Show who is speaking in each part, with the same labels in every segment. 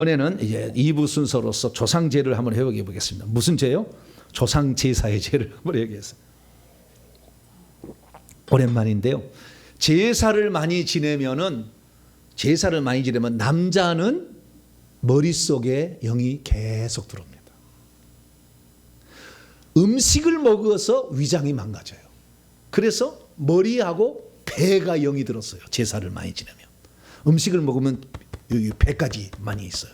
Speaker 1: 이번에는 이제 2부 순서로서 조상제를 한번 해보게 보겠습니다. 무슨 제요? 조상제사의 제를 한번 해보겠습니다. 오랜만인데요. 제사를 많이 지내면은 제사를 많이 지내면 남자는 머릿속에 영이 계속 들어옵니다. 음식을 먹어서 위장이 망가져요. 그래서 머리하고 배가 영이 들었어요. 제사를 많이 지내면. 음식을 먹으면 여기 배까지 많이 있어요.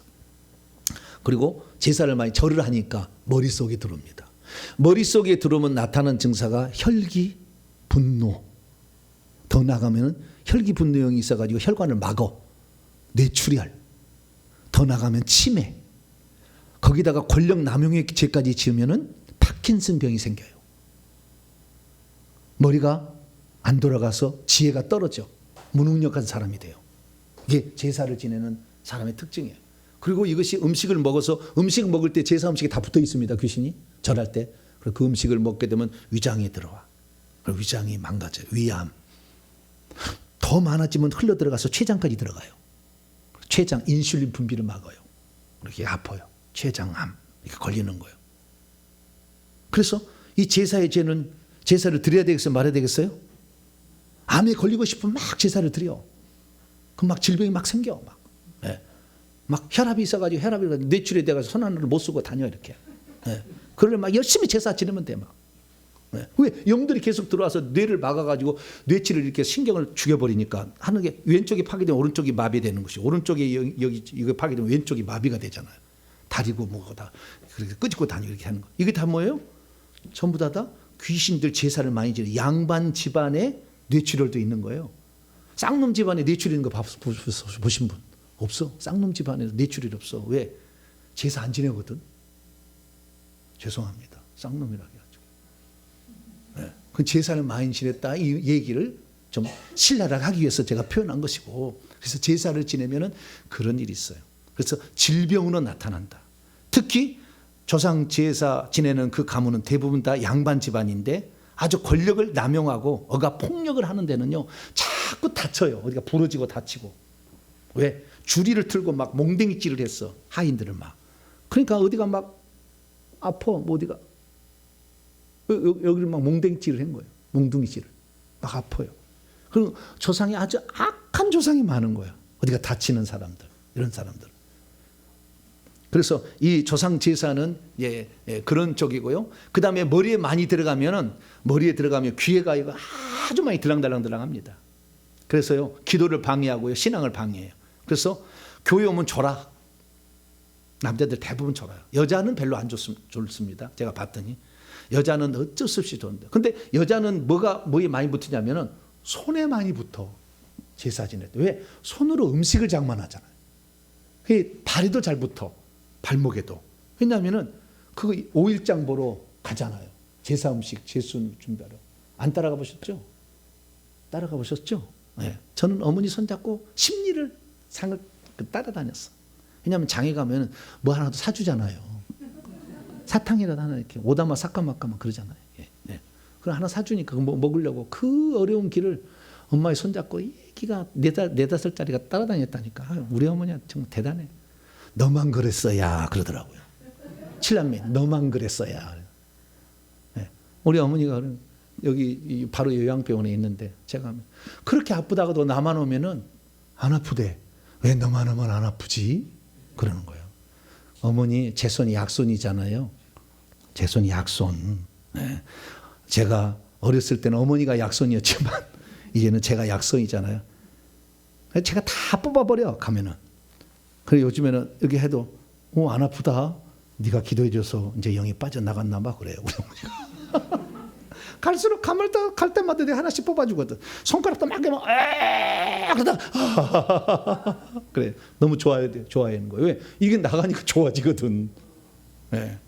Speaker 1: 그리고 제사를 많이 절을 하니까 머릿속에 들어옵니다. 머릿속에 들어오면 나타나는 증사가 혈기, 분노. 더 나가면 혈기 분노형이 있어가지고 혈관을 막어. 뇌출혈. 더 나가면 치매. 거기다가 권력 남용의 죄까지 지으면은 파킨슨 병이 생겨요. 머리가 안 돌아가서 지혜가 떨어져. 무능력한 사람이 돼요. 이게 제사를 지내는 사람의 특징이에요. 그리고 이것이 음식을 먹어서 음식을 먹을 때 제사 음식이 다 붙어 있습니다. 귀신이 절할 때. 그 음식을 먹게 되면 위장에 들어와. 위장이 망가져요. 위암. 더 많아지면 흘러 들어가서 췌장까지 들어가요. 췌장 인슐린 분비를 막아요. 그렇게 아파요. 췌장암 이렇게 걸리는 거예요. 그래서 이 제사의 죄는 제사를 드려야 되겠어요? 말아야 되겠어요? 암에 걸리고 싶으면 막 제사를 드려. 그럼 막 질병이 막 생겨. 막. 예. 막 혈압이 있어가지고 혈압이 뇌출이 돼가지고 손 하나를 못 쓰고 다녀 이렇게. 예. 그걸 막 열심히 제사 지내면 돼 막. 예. 왜 영들이 계속 들어와서 뇌를 막아가지고 뇌치를 이렇게 신경을 죽여버리니까 하는 게 왼쪽이 파괴되면 오른쪽이 마비되는 것이 오른쪽이 여기, 여기 이거 파괴되면 왼쪽이 마비가 되잖아요. 다리고 뭐고 다 그렇게 끄집고 다니고 이렇게 하는 거. 이게 다 뭐예요? 전부 다 다 귀신들 제사를 많이 지내 양반 집안에 뇌출혈도 있는 거예요. 쌍놈 집안에 있는 거 보신 분 없어? 쌍놈 집안에서 뇌출혈 없어. 왜? 제사 안 지내거든. 죄송합니다. 쌍놈이라고 해가지고. 네. 그 제사를 많이 지냈다 이 얘기를 좀 신랄하게 하기 위해서 제가 표현한 것이고 그래서 제사를 지내면은 그런 일이 있어요. 그래서 질병으로 나타난다. 특히 조상 제사 지내는 그 가문은 대부분 다 양반 집안인데 아주 권력을 남용하고 어가 폭력을 하는 데는요 자꾸 다쳐요. 어디가 부러지고 다치고 왜 주리를 틀고 막 몽댕이질을 했어 하인들을 막 그러니까 어디가 막 아파 뭐 어디가 여기를 막 몽댕이질을 한 거예요. 몽둥이질을 막 아파요. 그리고 조상이 아주 악한 조상이 많은 거야. 어디가 다치는 사람들 이런 사람들. 그래서 이 조상 제사는 예, 예, 그런 쪽이고요. 그 다음에 머리에 많이 들어가면은 머리에 들어가면 귀에 가 이거 아주 많이 들랑달랑달랑합니다. 그래서요 기도를 방해하고요 신앙을 방해해요. 그래서 교회 오면 졸아. 남자들 대부분 졸아요. 여자는 별로 안 좋습, 좋습니다. 제가 봤더니 여자는 어쩔 수 없이 좋은데. 근데 여자는 뭐가 뭐에 많이 붙으냐면은 손에 많이 붙어 제사 지낼 때. 왜 손으로 음식을 장만하잖아요. 그 다리도 잘 붙어 발목에도. 왜냐하면은 그 5일장 보러 가잖아요. 제사 음식 제수 준비하러. 안 따라가 보셨죠? 따라가 보셨죠? 네. 저는 어머니 손잡고 심리를 상을 따라다녔어. 왜냐하면 장에 가면 뭐 하나 도 사주잖아요. 사탕이라도 하나 이렇게 오다마 사카마카마 그러잖아요. 예, 예. 그걸 하나 사주니까 뭐 먹으려고 그 어려운 길을 엄마의 손잡고 이 기가 네다 네다섯 짜리가 따라다녔다니까. 우리 어머니가 정말 대단해. 너만 그랬어야 그러더라고요. 칠남매 너만 그랬어야. 예. 우리 어머니가 여기 이 바로 요양병원에 있는데 제가 그렇게 아프다가도 나만 오면은 안 아프대. 왜 너만 오면 안 아프지? 그러는 거예요. 어머니 제 손이 약손이잖아요. 제 손이 약손. 예. 제가 어렸을 때는 어머니가 약손이었지만 이제는 제가 약손이잖아요. 제가 다 뽑아버려 가면은. 그래 요즘에는 이렇게 해도 어, 안 아프다. 네가 기도해줘서 이제 영이 빠져나갔나 봐 그래요. 갈수록 감을 더 갈 때마다 내가 하나씩 뽑아주거든. 손가락도 막 이러면 에 그러다 그래 너무 좋아야 돼 좋아하는 거예요. 왜 이게 나가니까 좋아지거든. 예.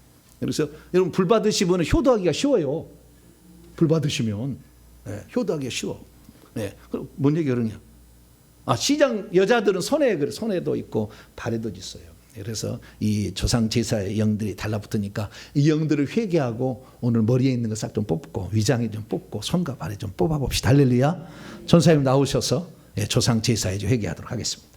Speaker 1: 그래서 여러분 불 분은 효도하기가 쉬워요. 불 받으시면 예, 효도하기가 쉬워. 예. 그럼 뭔 얘기 그러냐? 아, 시장 여자들은 손에 그 손에도 있고 발에도 있어요. 그래서 이 조상 제사의 영들이 달라붙으니까 이 영들을 회개하고 오늘 머리에 있는 거 싹 좀 뽑고 위장에 좀 뽑고 손과 발에 좀 뽑아 봅시다. 할렐루야. 전사님 나오셔서 예, 조상 제사에 회개하도록 하겠습니다.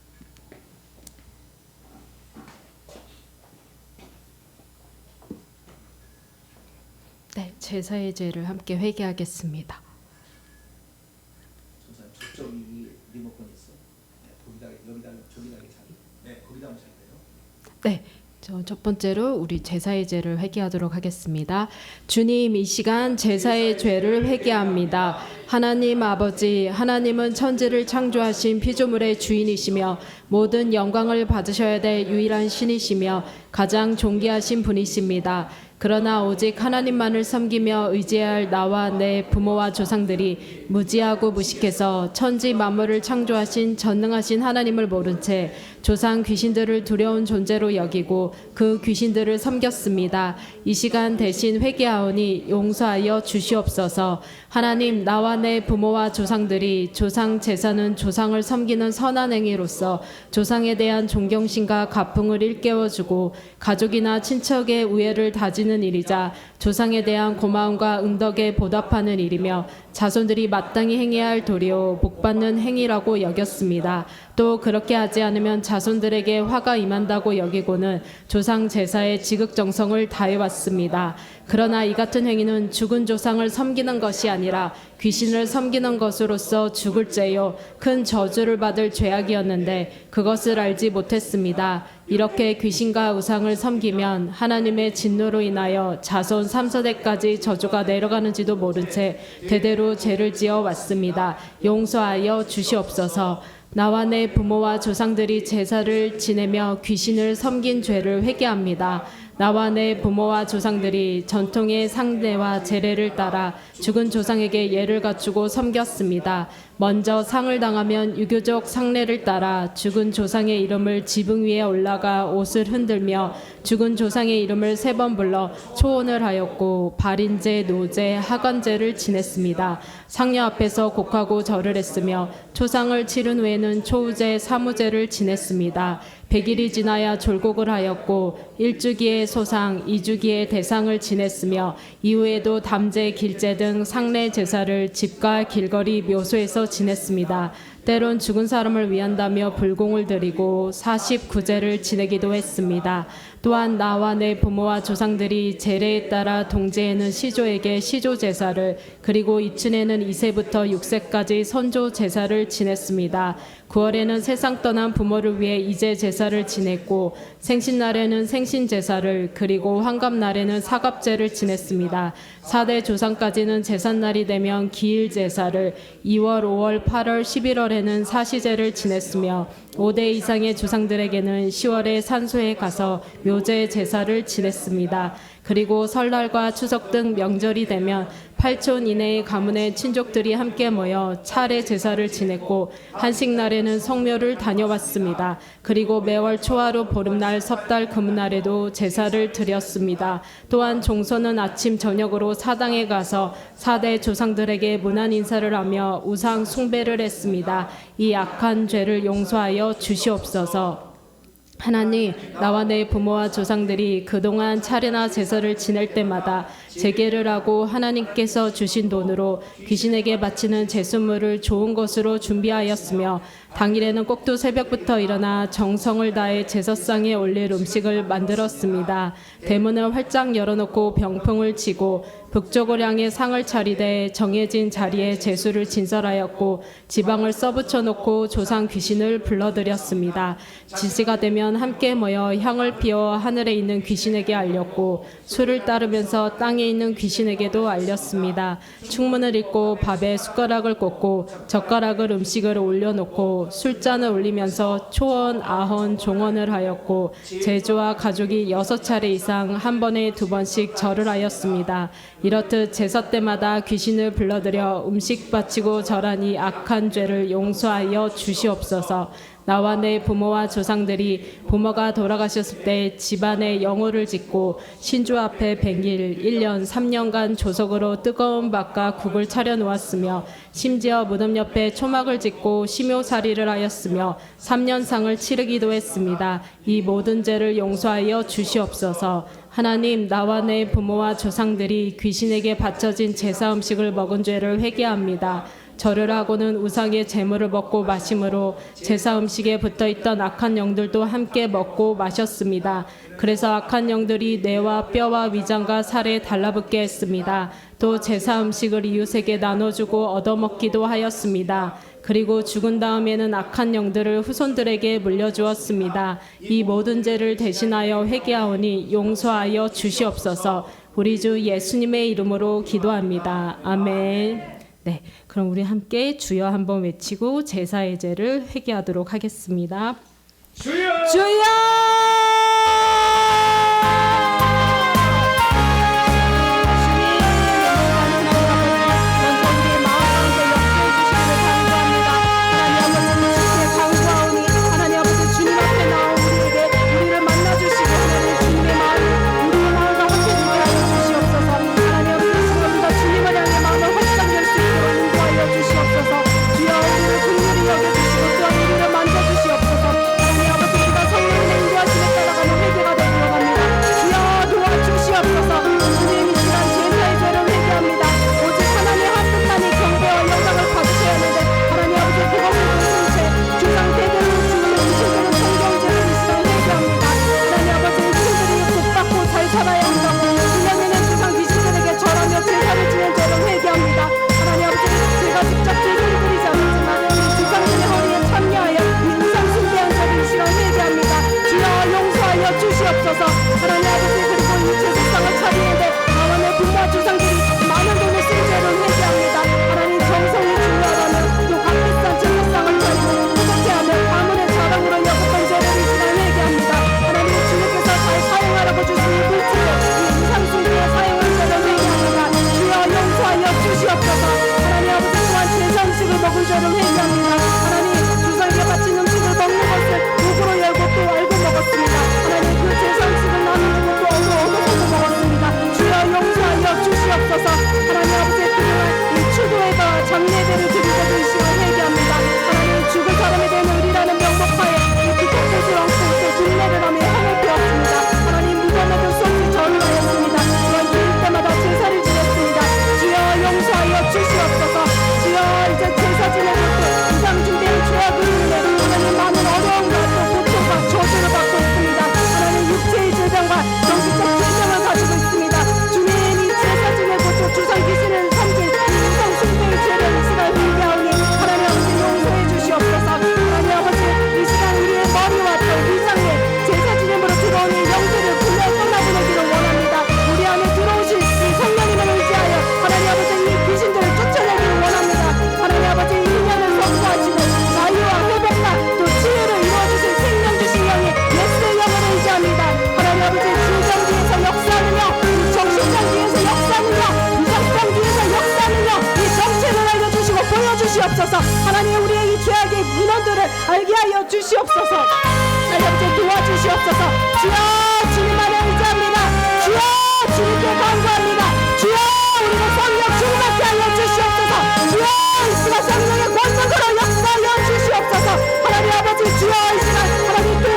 Speaker 2: 네, 제사의 죄를 함께 회개하겠습니다. 첫 번째로 우리 제사의 죄를 회개하도록 하겠습니다. 주님 이 시간 제사의 죄를 회개합니다. 하나님 아버지 하나님은 천지를 창조하신 피조물의 주인이시며 모든 영광을 받으셔야 될 유일한 신이시며 가장 존귀하신 분이십니다. 그러나 오직 하나님만을 섬기며 의지해야 할 나와 내 부모와 조상들이 무지하고 무식해서 천지 만물을 창조하신 전능하신 하나님을 모른 채 조상 귀신들을 두려운 존재로 여기고 그 귀신들을 섬겼습니다. 이 시간 대신 회개하오니 용서하여 주시옵소서. 하나님 나와 내 부모와 조상들이 조상 제사는 조상을 섬기는 선한 행위로서 조상에 대한 존경심과 가풍을 일깨워 주고 가족이나 친척의 우애를 다지는 일이자 조상에 대한 고마움과 응덕에 보답하는 일이며 자손들이 마땅히 행해야 할 도리요 복받는 행위라고 여겼습니다. 또 그렇게 하지 않으면 자손들에게 화가 임한다고 여기고는 조상 제사의 지극정성을 다해왔습니다. 그러나 이 같은 행위는 죽은 조상을 섬기는 것이 아니라 귀신을 섬기는 것으로서 죽을 죄요 큰 저주를 받을 죄악이었는데 그것을 알지 못했습니다. 이렇게 귀신과 우상을 섬기면 하나님의 진노로 인하여 자손 3세대까지 저주가 내려가는지도 모른 채 대대로 죄를 지어 왔습니다. 용서하여 주시옵소서. 나와 내 부모와 조상들이 제사를 지내며 귀신을 섬긴 죄를 회개합니다. 나와 내 부모와 조상들이 전통의 상례와 제례를 따라 죽은 조상에게 예를 갖추고 섬겼습니다. 먼저 상을 당하면 유교적 상례를 따라 죽은 조상의 이름을 지붕 위에 올라가 옷을 흔들며 죽은 조상의 이름을 세 번 불러 초혼을 하였고 발인제, 노제, 하관제를 지냈습니다. 상녀 앞에서 곡하고 절을 했으며 초상을 치른 후에는 초우제, 사무제를 지냈습니다. 100일이 지나야 졸곡을 하였고 일주기의 소상, 이주기의 대상을 지냈으며 이후에도 담제, 길제 등 상례 제사를 집과 길거리 묘소에서 지냈습니다. 때론 죽은 사람을 위한다며 불공을 드리고 49제를 지내기도 했습니다. 또한 나와 내 부모와 조상들이 제례에 따라 동제에는 시조에게 시조 제사를 그리고 이춘에는 2세부터 6세까지 선조 제사를 지냈습니다. 9월에는 세상 떠난 부모를 위해 이제 제사를 지냈고 생신날에는 생신 제사를 그리고 환갑날에는 사갑제를 지냈습니다. 4대 조상까지는 제삿날이 되면 기일 제사를 2월, 5월, 8월, 11월에는 사시제를 지냈으며 5대 이상의 조상들에게는 10월에 산소에 가서 묘제 제사를 지냈습니다. 그리고 설날과 추석 등 명절이 되면 8촌 이내의 가문의 친족들이 함께 모여 차례 제사를 지냈고 한식 날에는 성묘를 다녀왔습니다. 그리고 매월 초하루 보름날 섭달 금날에도 제사를 드렸습니다. 또한 종소는 아침 저녁으로 사당에 가서 사대 조상들에게 문안 인사를 하며 우상 숭배를 했습니다. 이 악한 죄를 용서하여 주시옵소서. 하나님, 나와 내 부모와 조상들이 그동안 차례나 제사를 지낼 때마다 제계를 하고 하나님께서 주신 돈으로 귀신에게 바치는 제수물을 좋은 것으로 준비하였으며 당일에는 꼭두 새벽부터 일어나 정성을 다해 제사상에 올릴 음식을 만들었습니다. 대문을 활짝 열어놓고 병풍을 치고 북쪽을 향해 상을 차리되 정해진 자리에 제수를 진설하였고 지방을 써붙여 놓고 조상 귀신을 불러들였습니다. 지시가 되면 함께 모여 향을 피워 하늘에 있는 귀신에게 알렸고 술을 따르면서 땅에 있는 귀신에게도 알렸습니다. 충문을 읽고 밥에 숟가락을 꽂고 젓가락을 음식을 올려놓고 술잔을 올리면서 초원, 아헌, 종언을 하였고 제주와 가족이 여섯 차례 이상 한 번에 두 번씩 절을 하였습니다. 이렇듯 제사 때마다 귀신을 불러들여 음식 바치고 절하니 악한 죄를 용서하여 주시옵소서. 나와 내 부모와 조상들이 부모가 돌아가셨을 때 집안에 영호를 짓고 신주 앞에 100일, 1년, 3년간 조석으로 뜨거운 밥과 국을 차려 놓았으며 심지어 무덤 옆에 초막을 짓고 심효살이를 하였으며 3년상을 치르기도 했습니다. 이 모든 죄를 용서하여 주시옵소서. 하나님 나와 내 부모와 조상들이 귀신에게 바쳐진 제사 음식을 먹은 죄를 회개합니다. 절을 하고는 우상의 재물을 먹고 마심으로 제사 음식에 붙어 있던 악한 영들도 함께 먹고 마셨습니다. 그래서 악한 영들이 뇌와 뼈와 위장과 살에 달라붙게 했습니다. 또 제사 음식을 이웃에게 나눠주고 얻어먹기도 하였습니다. 그리고 죽은 다음에는 악한 영들을 후손들에게 물려주었습니다. 이 모든 죄를 대신하여 회개하오니 용서하여 주시옵소서. 우리 주 예수님의 이름으로 기도합니다. 아멘. 네, 그럼 우리 함께 주여 한번 외치고 제사의 죄를 회개하도록
Speaker 3: 하겠습니다. 주여! 주여! 주시옵소서. 하나님 우리의 이 죄악의 민원들을 알게 하여 주시옵소서. 하나님 이제 도와주시옵소서. 주여 주님만을 의지합니다. 주여 주님께 감사합니다. 주여 우리를 성령 충만케 하여 주시옵소서. 주여 이 시간 성령의 권능으로 역사하여 주시옵소서. 하나님 아버지 주여 이 시간
Speaker 1: 하나님께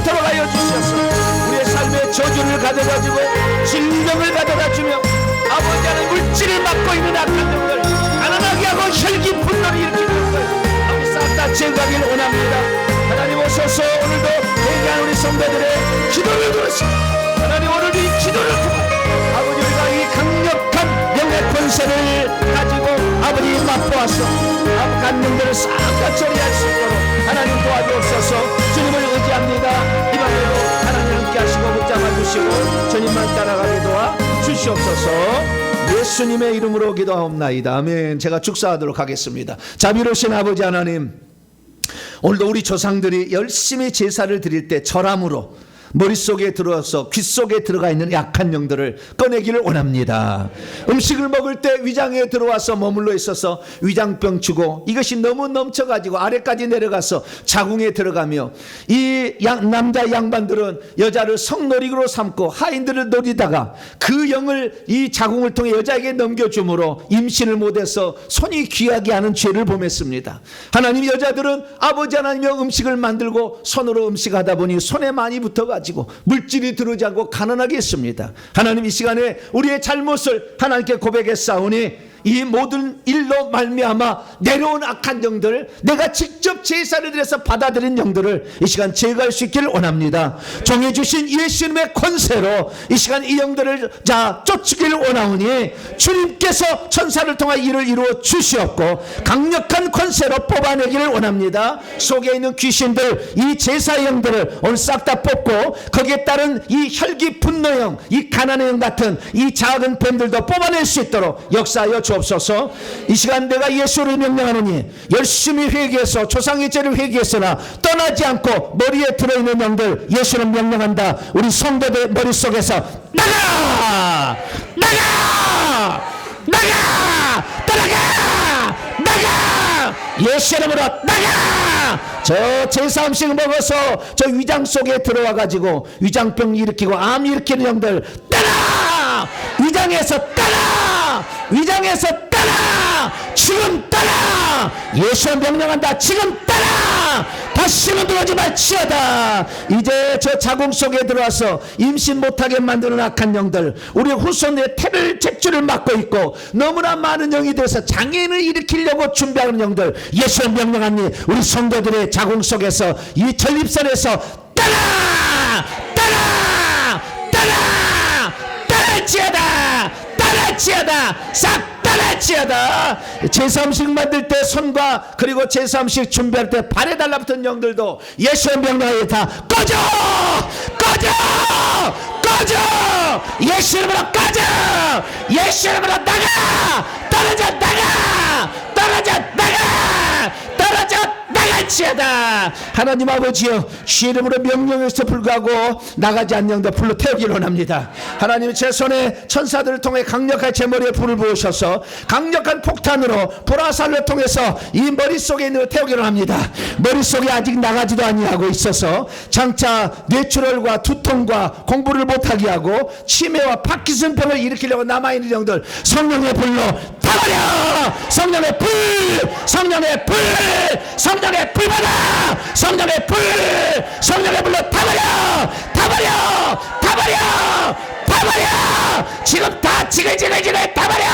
Speaker 1: 않도록 하여 주셔서. 우리의 삶의 저주를 가져다주고 질병을 가져다주며 아버지 하는 물질을 맡고 있는 악한 영들 가난하게 하고 혈기 분노를 일으키는 영들 아버지 싹다 제거하기를 원합니다. 하나님 오소서. 오늘도 회개한 우리 성도들의 기도를 들으시고 하나님 오늘 이 기도를 통해 아버지 우리가 이 강력한 영의 권세를 가지고 아버지 맛보아서 악한 영들을 싹 다 처리할 수 있도록 하나님 도와주옵소서. 주님을 의지합니다. 이 밤에도 하나님 함께 하시고 붙잡아 주시고 주님만 따라가게 도와 주시옵소서. 예수님의 이름으로 기도하옵나이다. 아멘. 제가 축사하도록 하겠습니다. 자비로우신 아버지 하나님 오늘도 우리 조상들이 열심히 제사를 드릴 때 절함으로 머릿속에 들어와서 귓속에 들어가 있는 약한 영들을 꺼내기를 원합니다. 음식을 먹을 때 위장에 들어와서 머물러 있어서 위장병 주고 이것이 너무 넘쳐가지고 아래까지 내려가서 자궁에 들어가며 이 양- 남자 양반들은 여자를 성놀이로 삼고 하인들을 노리다가 그 영을 이 자궁을 통해 여자에게 넘겨줌으로 임신을 못해서 손이 귀하게 하는 죄를 범했습니다. 하나님 여자들은 아버지 하나님의 음식을 만들고 손으로 음식하다 보니 손에 많이 붙어가 지고 물질이 들어오지 않고 가난하게 했습니다. 하나님 이 시간에 우리의 잘못을 하나님께 고백했사오니 이 모든 일로 말미암아 내려온 악한 영들 내가 직접 제사를 드려서 받아들인 영들을 이 시간 제거할 수 있기를 원합니다. 정해 주신 예수님의 권세로 이 시간 이 영들을 자 쫓기를 원하오니 주님께서 천사를 통하 일을 이루어 주시옵고 강력한 권세로 뽑아내기를 원합니다. 속에 있는 귀신들 이 제사 영들을 오늘 싹 다 뽑고 거기에 따른 이 혈기 분노형 이 가난의 영 같은 이 작은 뱀들도 뽑아낼 수 있도록 역사하여 주 옵소서. 이 시간 내가 예수를 명령하노니 열심히 회개해서 조상의 죄를 회개했으나 떠나지 않고 머리에 들어있는 영들 예수는 명령한다. 우리 성도들 머릿속에서 나가! 나가! 나가! 떠나가! 나가! 예수 이름으로 나가! 저 제사 음식 먹어서 저 위장 속에 들어와 가지고 위장병 일으키고 암 일으키는 영들 위장에서 떠나! 위장에서 떠나! 지금 떠나! 예수 명령한다. 지금 떠나! 다시는 들어오지 말지어다. 이제 저 자궁 속에 들어와서 임신 못하게 만드는 악한 영들 우리 후손의 태를 잭줄을 막고 있고 너무나 많은 영이 돼서 장애인을 일으키려고 준비하는 영들 예수 명령하니 우리 성도들의 자궁 속에서 이 전립선에서 떠나! 떠나 떠나 떠날지어다 떠날지어다. 싹 떠날지어다. 제사음식 만들 때 손과 그리고 제사음식 준비할 때 발에 달라붙은 영들도 예수의 명령에 다 꺼져! 꺼져! 꺼져! 예수 이름으로 꺼져! 예수 이름으로 나가! 떨어져 나가! 떨어져 나가! 떨어져 나갈지어다. 하나님 아버지여 주 이름으로 명령에서 불구하고 나가지 않는 영도 불로 태우기를 원합니다. 하나님 제 손에 천사들을 통해 강력한 제 머리에 불을 부으셔서 강력한 폭탄으로 보라살을 통해서 이 머릿속에 있는 걸 태우기를 합니다. 머릿속에 아직 나가지도 아니하고 있어서 장차 뇌출혈과 두통과 공부를 못하게 하고 치매와 파키슨병을 일으키려고 남아있는 영들 성령의 불로 타버려! 성령의 불! 성령의 불! 성령의 불 받아! 성령의 불! 성령의 불로 타버려! 타버려! 타버려! 타 버려! 지금 다 지글지글지글 타버려!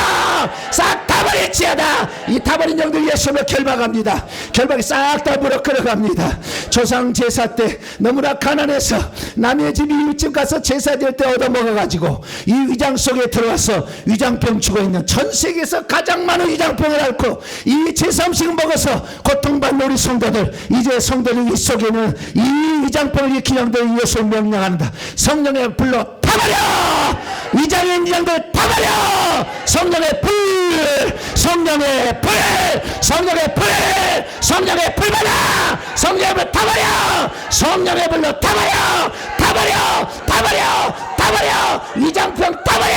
Speaker 1: 싹 타버릴지어다! 이 타버린 영들 예수로 결박합니다. 결박이 싹다 물어 끌어갑니다. 조상 제사 때 너무나 가난해서 남의 집 이웃집 가서 제사 드릴 때 얻어먹어가지고 이 위장 속에 들어와서 위장병 죽어 있는 전 세계에서 가장 많은 위장병을 앓고 이 제사 음식 먹어서 고통받는 우리 성도들 이제 성도들 이 속에는 이 위장병을 일으킨 영들 예수 명령한다. 성령의 불로 타버려 있는 영들 타버려 성령의 불! 성령의 불! 성령의 불! 성령의 불 받아! 성령의 불 타버려! 성령의 불로 타버려! 타버려! 타버려 타버려! 위장병 타버려!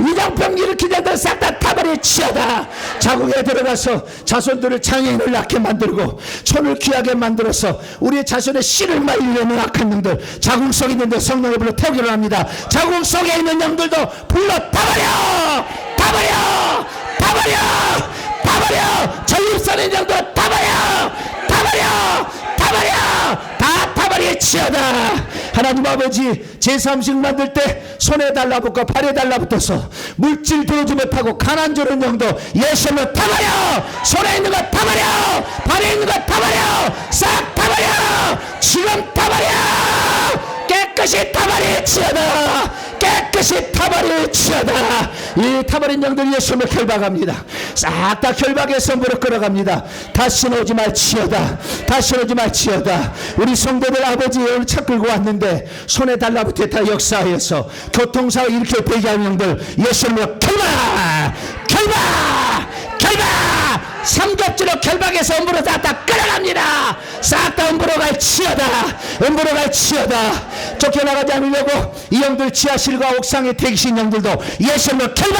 Speaker 1: 위장병 일으킨 자들 싹 다 타버려 치어다! 자국에 들어가서 자손들을 장애인을 낳게 만들고 손을 귀하게 만들어서 우리의 자손의 씨를 말리려는 악한 영들 자궁 속에 있는 데 성령의 불로 태우기를 합니다. 자궁 속에 있는 영들도 불로 타버려! 타버려! 타버려! 타버려! 저 손에 장도 다 버려 다 버려! 다 버려! 다 타버려 치어다! 하나님 아버지 제3식 만들 때 손에 달라붙고 발에 달라붙어서 물질 들어오지 못하고 가난 주는 영도 예수로 타버려! 손에 있는 거 타버려! 발에 있는 거 타버려! 싹 타버려! 지금 타버려 깨끗이 타버려 치어다. 깨끗이 타버려 치어다. 이 타버린 영들 예수로 결박합니다. 싹 다 결박해서 무릎 끌어갑니다. 다시는 오지 말 치어다. 다시는 오지 말 치어다. 우리 성도들 아버지 오늘 차 끌고 왔는데 손에 달라붙었다 역사하여서 교통사고 이렇게 대기하는 영들 예수로 결박! 결박! 결박 삼겹줄로 결박해서 음부로 다. 끌어갑니다. 싹 다. 음부로 갈 치어다. 음부로 갈 치어다. 쫓겨나가지 않으려고 이 영들 지하실과 옥상에 대기신 영들도 예수로 결박!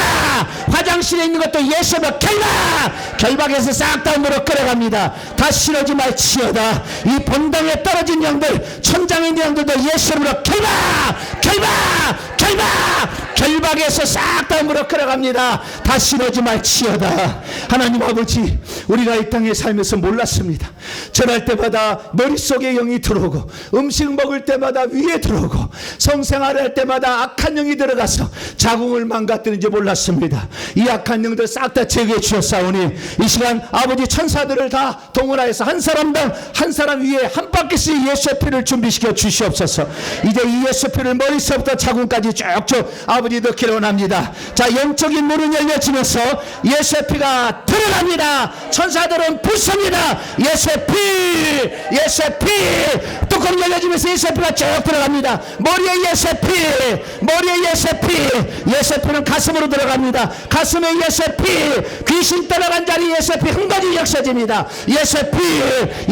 Speaker 1: 화장실에 있는 것도 예수로 결박! 결박해서 싹 다. 음부로 끌어갑니다. 다 실어지 말 치어다. 이 본당에 떨어진 영들 천장에 있는 영들도 예수로 결박! 결박 결박 결박해서 싹 다 물어 끌어갑니다. 다 실어지 말 치어다. 하나님 아버지, 우리가 이 땅에 살면서 몰랐습니다. 전할 때마다 머릿속에 영이 들어오고, 음식 먹을 때마다 위에 들어오고, 성생활 할 때마다 악한 영이 들어가서 자궁을 망가뜨는지 몰랐습니다. 이 악한 영들 싹 다 제거해 주셨사오니, 이 시간 아버지 천사들을 다 동원하여서 한 사람당 한 사람 위에 한 바퀴씩 예수의 피를 준비시켜 주시옵소서. 이제 이 예수 피를 머리서부터 자궁까지 쭉쭉 아버지 넣기를 원합니다. 자, 영적인 문은 열려지면서 예수의 피가 들어갑니다. 천사들은 붙습니다. 예수의 피, 예수의 피, 뚜껑 열려지면서 예수의 피가 쭉 들어갑니다. 머리에 예수의 피, 머리에 예수의 피, 예수의 피는 가슴으로 들어갑니다. 가슴에 예수의 피, 귀신 떠나간 자리 예수의 피 한 가지 역사집니다. 예수의 피,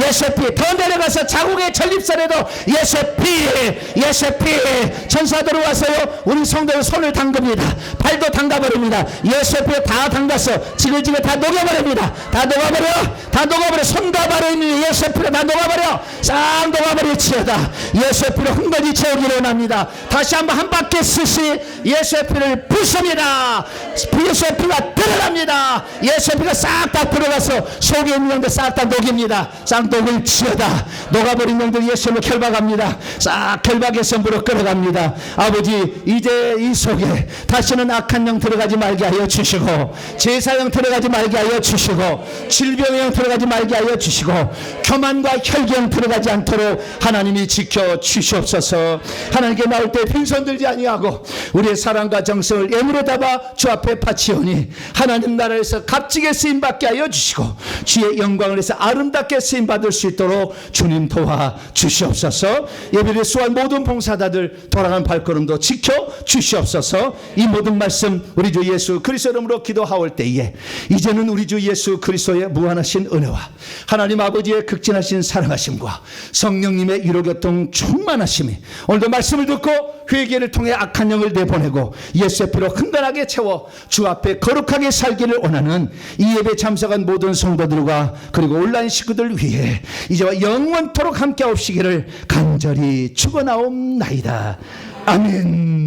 Speaker 1: 예수의 피, 더 내려가서 자국의 전립선에도 예수의 피, 예수의 피, 천사들이 와서요, 우리 성도의 손을 담급니다. 발도 담가버립니다. 예수의 피에 다 담가서 지글지글 다 녹여버립니다. 다 녹아버려, 다 녹아버려. 손과 있는 예수의 피를 다 녹아버려. 싹 녹아버려 치어다. 예수의 피를 흥건히 채우기를 원합니다. 다시 한번 한 바퀴 쓰시 예수의 피를 부숩니다. 예수의 피가 들어갑니다. 예수의 피가 싹 다 들어가서 속에 있는 영들 싹 다 녹입니다. 싹 녹을 치어다. 녹아버린 영들 예수로 결박합니다. 싹 결박해서 물어 끌어갑니다. 아버지 이제 이 속에 다시는 악한 영 들어가지 말게 하여 주시고 제사영 들어가지 말게 하여 주시고 질병의 영 들어가지 말게 하여 주시고 교만과 혈경 들어가지 않도록 하나님이 지켜 주시옵소서. 하나님께 나올 때 빈손 들지 아니하고 우리의 사랑과 정성을 담아 주 앞에 바치오니 하나님 나라에서 값지게 쓰임 받게 하여 주시고 주의 영광을 해서 아름답게 쓰임 받을 수 있도록 주님 도와 주시옵소서. 예배를 수한 모든 봉사자들 돌아간 발걸음도 지켜 주시옵소서. 이 모든 말씀 우리 주 예수 그리스도 이름으로 기도하올 때에 이제는 우리 주 예수 그리스도의 무한하신 은혜와 하나님 아버지의 극진하신 사랑하심과 성령님의 위로교통 충만하심이 오늘도 말씀을 듣고 회개를 통해 악한 영을 내보내고 예수의 피로 흥건하게 채워 주 앞에 거룩하게 살기를 원하는 이 예배 참석한 모든 성도들과 그리고 온라인 식구들 위해 이제와 영원토록 함께 하옵시기를 간절히 축원하옵나이다. 아멘.